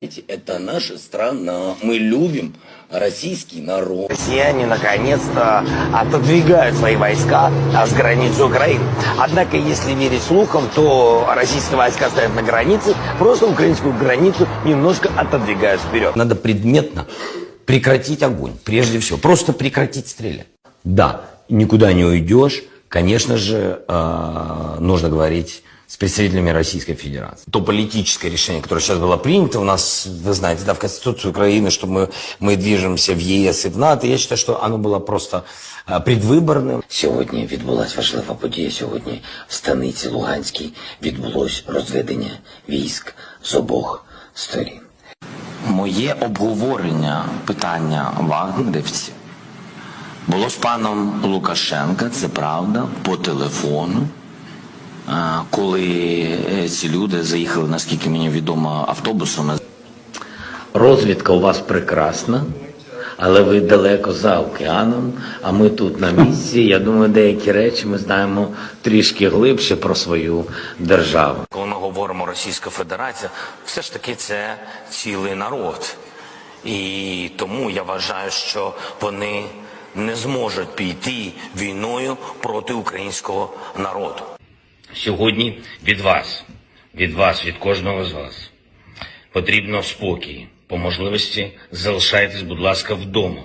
Это наша страна. Мы любим российский народ. Россияне наконец-то отодвигают свои войска а, с границы Украины. Однако, если верить слухам, то российские войска стоят на границе, просто украинскую границу немножко отодвигают вперед. Надо предметно прекратить огонь, прежде всего. Просто прекратить стрелять. Да, никуда не уйдешь. Конечно же, э, нужно говорить с представителями Российской Федерации. То политическое решение, которое сейчас было принято, у нас, вы знаете, да, в Конституции Украины, что мы, мы движемся в ЕС и в НАТО, я считаю, что оно было просто е, предвиборним. Сьогодні відбулася важлива подія. Сьогодні в станиці Луганській відбулось розведення військ з обох сторін. Моє обговорення питання вагнерівців було з паном Лукашенка, це правда, по телефону. Коли е, ці люди заїхали, наскільки мені відомо, автобусом. Розвідка у вас прекрасна, але ви далеко за океаном, а ми тут на місці. Я думаю, деякі речі ми знаємо трішки глибше про свою державу. Коли ми говоримо Російська Федерація, все ж таки це цілий народ. І тому я вважаю, що вони не зможуть піти війною проти українського народу. Сьогодні від вас, від вас, від кожного з вас потрібно спокій. По можливості залишайтесь, будь ласка, вдома.